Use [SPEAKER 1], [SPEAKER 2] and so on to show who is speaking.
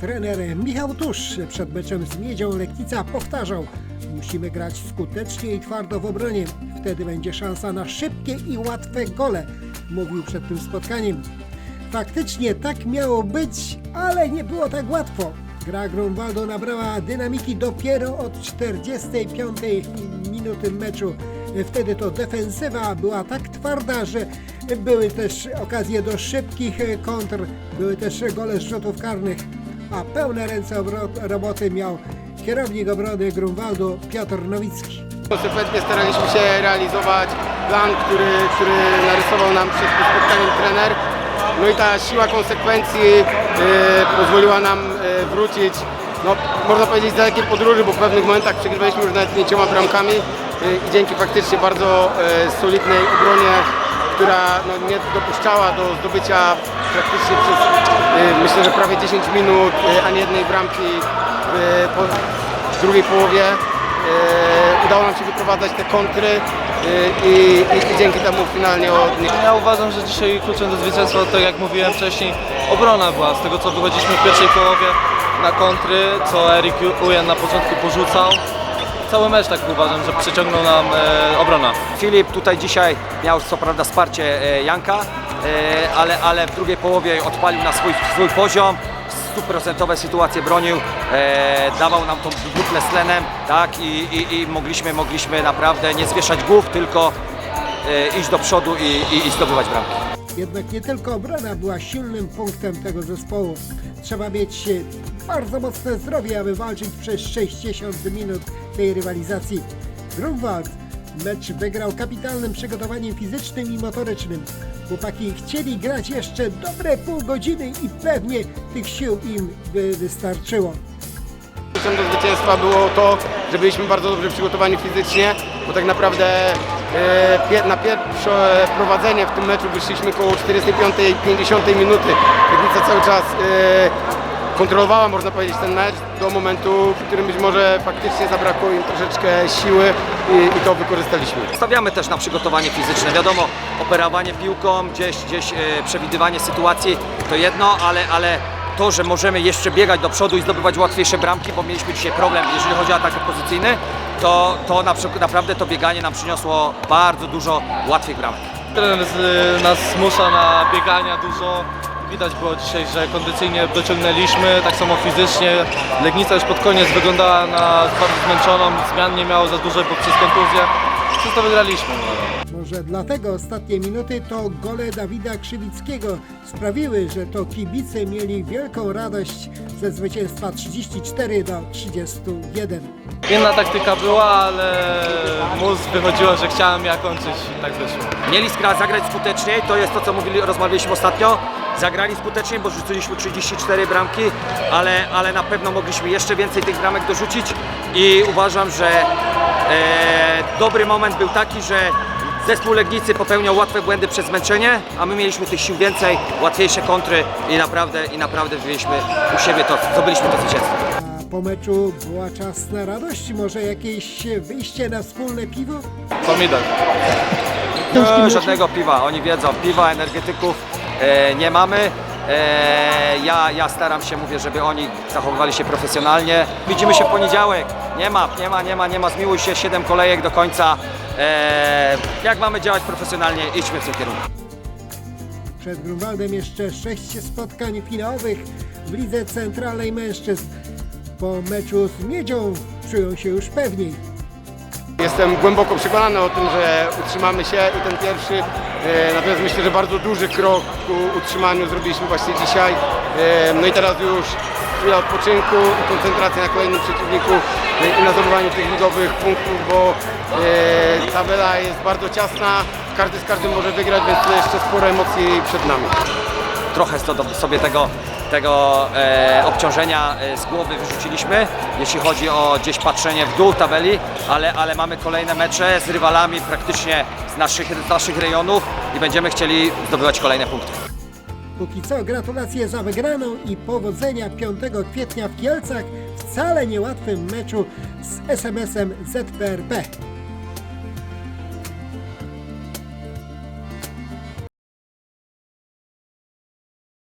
[SPEAKER 1] Trener Michał Tusz przed meczem z Miedzią Leknica powtarzał Musimy grać skutecznie i twardo w obronie. Wtedy będzie szansa na szybkie i łatwe gole, mówił przed tym spotkaniem. Faktycznie tak miało być, ale nie było tak łatwo. Gra Grunwaldo nabrała dynamiki dopiero od 45 minuty meczu. Wtedy to defensywa była tak twarda, że były też okazje do szybkich kontr, były też gole z rzutów karnych, a pełne ręce roboty miał kierownik obrony Grunwaldu Piotr Nowicki.
[SPEAKER 2] Konsekwentnie staraliśmy się realizować plan, który, który narysował nam przed spotkaniem trener. No i ta siła konsekwencji e, pozwoliła nam e, wrócić, no, można powiedzieć, z dalekiej podróży, bo w pewnych momentach przegrywaliśmy już nawet pięcioma bramkami e, i dzięki faktycznie bardzo solidnej obronie, która no, nie dopuszczała do zdobycia praktycznie przez myślę, że prawie 10 minut e, ani jednej bramki w, po, w drugiej połowie. E, udało nam się wyprowadzać te kontry e, i, i, i dzięki temu finalnie od nich
[SPEAKER 3] Ja uważam, że dzisiaj kluczem do zwycięstwa, tak jak mówiłem wcześniej, obrona była. Z tego co wychodziliśmy w pierwszej połowie na kontry, co Erik Ujen na początku porzucał. Cały mecz tak uważam, że przyciągnął nam e, obrona.
[SPEAKER 4] Filip tutaj dzisiaj miał co prawda wsparcie e, Janka, e, ale, ale w drugiej połowie odpalił na swój, swój poziom. Stuprocentowe sytuacje bronił, e, dawał nam tą butlę z tlenem, tak, i, i, i mogliśmy, mogliśmy naprawdę nie zwieszać głów, tylko e, iść do przodu i, i, i zdobywać bramki.
[SPEAKER 1] Jednak nie tylko obrona była silnym punktem tego zespołu. Trzeba mieć e, bardzo mocne zdrowie, aby walczyć przez 60 minut tej rywalizacji. Grunwald mecz wygrał kapitalnym przygotowaniem fizycznym i motorycznym. Chłopaki chcieli grać jeszcze dobre pół godziny i pewnie tych sił im by wystarczyło.
[SPEAKER 2] Kluczem do zwycięstwa było to, że byliśmy bardzo dobrze przygotowani fizycznie, bo tak naprawdę e, na pierwsze prowadzenie w tym meczu wyszliśmy koło 45 i 50 minuty. Legnica cały czas e, kontrolowała, można powiedzieć, ten mecz do momentu, w którym być może faktycznie zabrakło im troszeczkę siły i, i to wykorzystaliśmy.
[SPEAKER 4] Stawiamy też na przygotowanie fizyczne. Wiadomo, operowanie piłką, gdzieś, gdzieś e, przewidywanie sytuacji to jedno, ale, ale to, że możemy jeszcze biegać do przodu i zdobywać łatwiejsze bramki, bo mieliśmy dzisiaj problem, jeżeli chodzi o atak pozycyjny, to, to na, przykład- naprawdę to bieganie nam przyniosło bardzo dużo łatwych bramek.
[SPEAKER 3] Trener nas zmusza na biegania dużo. Widać było dzisiaj, że kondycyjnie dociągnęliśmy, tak samo fizycznie. Legnica już pod koniec wyglądała na bardzo zmęczoną, zmian nie miało za dużo, bo przez kontuzję. Przez to wygraliśmy.
[SPEAKER 1] Może dlatego ostatnie minuty to gole Dawida Krzywickiego sprawiły, że to kibice mieli wielką radość ze zwycięstwa 34 do 31.
[SPEAKER 3] Inna taktyka była, ale mus wychodziło, że chciałem ja kończyć i tak wyszło.
[SPEAKER 4] Mieli skra- zagrać skuteczniej, to jest to, co mówili, rozmawialiśmy ostatnio. Zagrali skuteczniej, bo rzuciliśmy 34 bramki, ale, ale na pewno mogliśmy jeszcze więcej tych bramek dorzucić i uważam, że e, dobry moment był taki, że zespół Legnicy popełniał łatwe błędy przez zmęczenie, a my mieliśmy tych sił więcej, łatwiejsze kontry i naprawdę, i naprawdę byliśmy u siebie to, zdobyliśmy to zwycięstwo.
[SPEAKER 1] Po meczu była czas na radość, może jakieś wyjście na wspólne piwo?
[SPEAKER 3] Pomidor.
[SPEAKER 4] E, żadnego piwa, oni wiedzą, piwa, energetyków nie mamy. E, ja, ja staram się, mówię, żeby oni zachowywali się profesjonalnie. Widzimy się w poniedziałek. Nie ma, nie ma, nie ma, nie ma. Zmiłuj się, 7 kolejek do końca. E, jak mamy działać profesjonalnie, idźmy w tym kierunku.
[SPEAKER 1] Przed Grunwaldem jeszcze sześć spotkań finałowych w Lidze Centralnej Mężczyzn. Po meczu z Miedzią czują się już pewniej.
[SPEAKER 2] Jestem głęboko przekonany o tym, że utrzymamy się i ten pierwszy, e, natomiast myślę, że bardzo duży krok ku utrzymaniu zrobiliśmy właśnie dzisiaj. E, no i teraz już chwila odpoczynku i koncentracja na kolejnym przeciwniku e, i na zdobywaniu tych ligowych punktów, bo e, tabela jest bardzo ciasna, każdy z każdym może wygrać, więc jeszcze sporo emocji przed nami.
[SPEAKER 4] Trochę sobie tego, tego e, obciążenia e, z głowy wyrzuciliśmy, jeśli chodzi o gdzieś patrzenie w dół tabeli, ale, ale mamy kolejne mecze z rywalami praktycznie z naszych, z naszych rejonów i będziemy chcieli zdobywać kolejne punkty.
[SPEAKER 1] Póki co gratulacje za wygraną i powodzenia 5 kwietnia w Kielcach w wcale niełatwym meczu z SMS-em ZPRP.